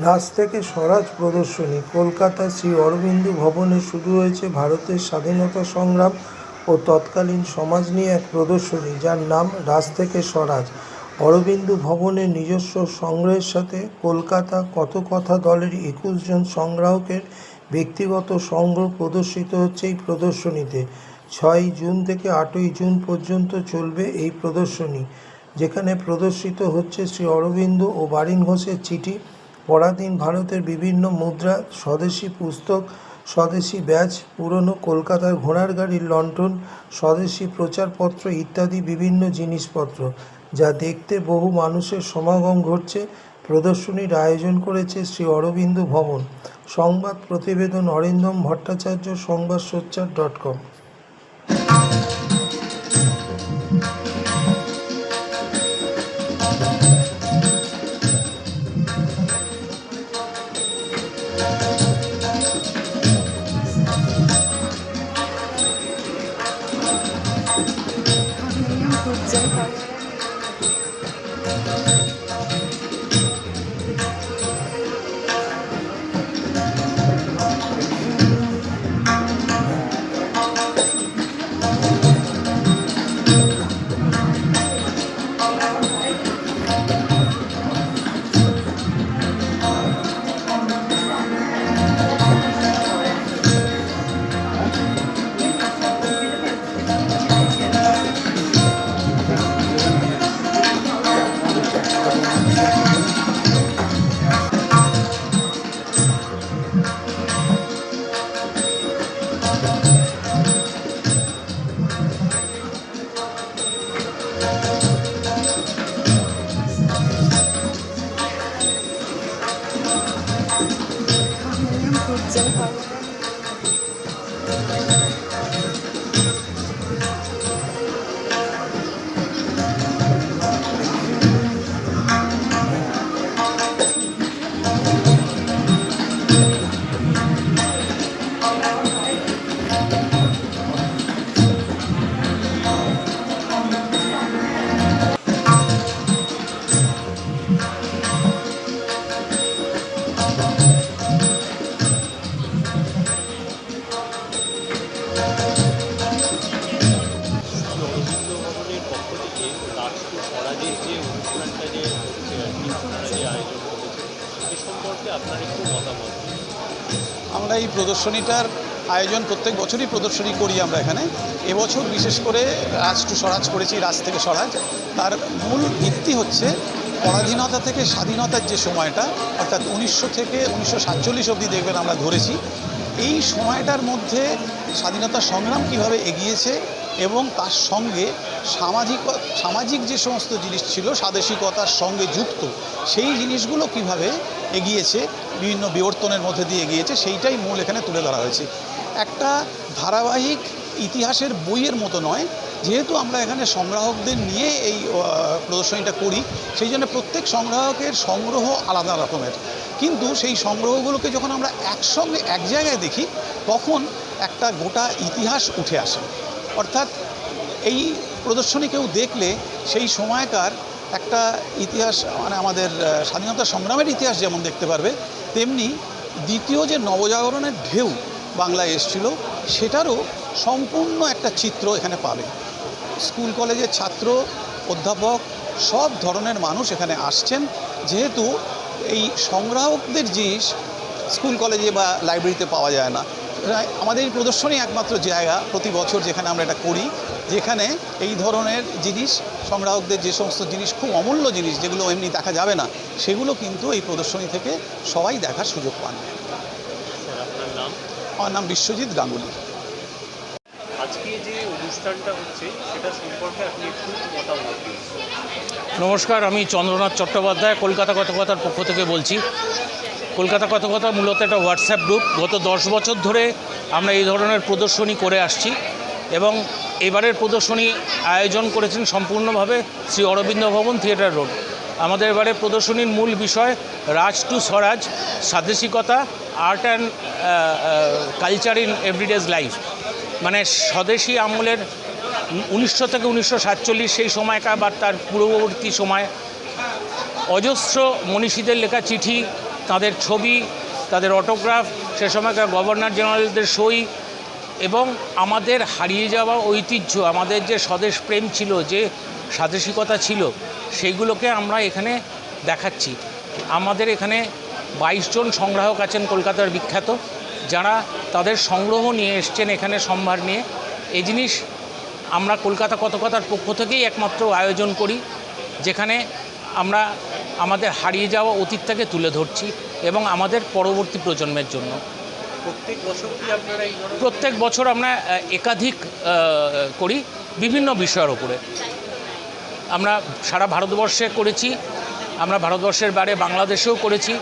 রাজ থেকে স্বরাজ প্রদর্শনী কলকাতা শ্রী অরবিন্দু ভবনে শুরু হয়েছে ভারতের স্বাধীনতা সংগ্রাম ও তৎকালীন সমাজ নিয়ে এক প্রদর্শনী, যার নাম রাজ থেকে স্বরাজ অরবিন্দু ভবনের নিজস্ব সংগ্রহের সাথে কলকাতা কত কথা দলের একুশ জন সংগ্রাহকের ব্যক্তিগত সংগ্রহ প্রদর্শিত হচ্ছে এই প্রদর্শনীতে। ছয়ই জুন থেকে আটই জুন পর্যন্ত চলবে এই প্রদর্শনী, যেখানে প্রদর্শিত হচ্ছে শ্রী অরবিন্দ ও বারিন ঘোষের চিঠি। পরাধীন ভারতের বিভিন্ন মুদ্রা, স্বদেশি পুস্তক, স্বদেশি ব্যাচ, পুরনো কলকাতার ঘোড়ার গাড়ির লণ্ঠন, স্বদেশি প্রচারপত্র ইত্যাদি বিভিন্ন জিনিসপত্র, যা দেখতে বহু মানুষের সমাগম ঘটছে, প্রদর্শনীর আয়োজন করেছে শ্রী অরবিন্দ ভবন। সংবাদ প্রতিবেদন অরিন্দম ভট্টাচার্য, সংবাদ সোচ্চার ডট কম। রবীন্দ্র আমরা এই প্রদর্শনীটার আয়োজন প্রত্যেক বছরই প্রদর্শনী করি আমরা এখানে। এবছর বিশেষ করে রাজ টু স্বরাজ করেছি, রাজ থেকে স্বরাজ। তার মূল ভিত্তি হচ্ছে পরাধীনতা থেকে স্বাধীনতার যে সময়টা, অর্থাৎ উনিশশো থেকে উনিশশো সাতচল্লিশ অবধি দেখবেন আমরা ধরেছি। এই সময়টার মধ্যে স্বাধীনতা সংগ্রাম কীভাবে এগিয়েছে এবং তার সঙ্গে সামাজিক সামাজিক যে সমস্ত জিনিস ছিল, স্বাদেশিকতার সঙ্গে যুক্ত, সেই জিনিসগুলো কীভাবে এগিয়েছে, বিভিন্ন বিবর্তনের মধ্যে দিয়ে এগিয়েছে, সেইটাই মূল এখানে তুলে ধরা হয়েছে। একটা ধারাবাহিক ইতিহাসের বইয়ের মতো নয়, যেহেতু আমরা এখানে সংগ্রাহকদের নিয়ে এই প্রদর্শনীটা করি, সেই জন্য প্রত্যেক সংগ্রাহকের সংগ্রহ আলাদা রকমের। কিন্তু সেই সংগ্রহগুলোকে যখন আমরা একসঙ্গে এক জায়গায় দেখি, তখন একটা গোটা ইতিহাস উঠে আসে। অর্থাৎ এই প্রদর্শনী কেউ দেখলে সেই সময়কার একটা ইতিহাস মানে আমাদের স্বাধীনতা সংগ্রামের ইতিহাস যেমন দেখতে পারবে, তেমনি দ্বিতীয় যে নবজাগরণের ঢেউ বাংলায় এসছিল, সেটারও সম্পূর্ণ একটা চিত্র এখানে পাবে। স্কুল কলেজের ছাত্র, অধ্যাপক, সব ধরনের মানুষ এখানে আসছেন। যেহেতু এই সংগ্রাহকদের জিনিস স্কুল কলেজে বা লাইব্রেরিতে পাওয়া যায় না। আমাদের এই প্রদর্শনী একমাত্র জায়গা প্রতি বছর যেখানে আমরা এটা করি যেখানে এই ধরনের জিনিস সংগ্রাহকদের যে সমস্ত জিনিস খুব অমূল্য জিনিস যেগুলো এমনি দেখা যাবে না সেগুলো কিন্তু এই প্রদর্শনী থেকে সবাই দেখার সুযোগ পান। স্যার আপনার নাম আমার নাম বিশ্বজিৎ গাঙ্গুলি। আজকে যে অনুষ্ঠানটা হচ্ছে সেটা সম্পর্কে আপনি একটু মতামত নমস্কার আমি চন্দ্রনাথ চট্টোপাধ্যায় কলকাতা কথকতার পক্ষ থেকে বলছি। কলকাতা কথকতা মূলত একটা হোয়াটসঅ্যাপ গ্রুপ গত দশ বছর ধরে আমরা এই ধরনের প্রদর্শনী করে আসছি এবং এবারের প্রদর্শনী আয়োজন করেছেন সম্পূর্ণভাবে শ্রী অরবিন্দ ভবন থিয়েটার রোড। আমাদের এবারে প্রদর্শনীর মূল বিষয় Raj to Swaraj, স্বাদেশিকতা, art and culture in everyday life. মানে স্বদেশি আমলের উনিশশো থেকে উনিশশো সাতচল্লিশ সেই সময়কার বা তার পূর্ববর্তী সময়। অজস্র মনীষীদের লেখা চিঠি তাদের ছবি, তাদের অটোগ্রাফ সে সময়কার গভর্নর জেনারেলদের সই এবং আমাদের হারিয়ে যাওয়া ঐতিহ্য, আমাদের যে স্বদেশ প্রেম ছিল, যে স্বাদেশিকতা ছিল সেইগুলোকে আমরা এখানে দেখাচ্ছি। আমাদের এখানে বাইশ জন সংগ্রাহক আছেন কলকাতার বিখ্যাত, যারা তাদের সংগ্রহ নিয়ে এসছেন এখানে সম্ভার নিয়ে। এই জিনিস আমরা কলকাতা কতকথার পক্ষ থেকেই একমাত্র আয়োজন করি, যেখানে আমরা আমাদের হারিয়ে যাওয়া অতীতটাকে তুলে ধরছি এবং আমাদের পরবর্তী প্রজন্মের জন্য। প্রত্যেক বছর কি আপনারা প্রত্যেক বছর আমরা একাধিক করি বিভিন্ন বিষয়ের ওপরে। আমরা সারা ভারতবর্ষে করেছি আমরা ভারতবর্ষের বাইরে বাংলাদেশেও করেছি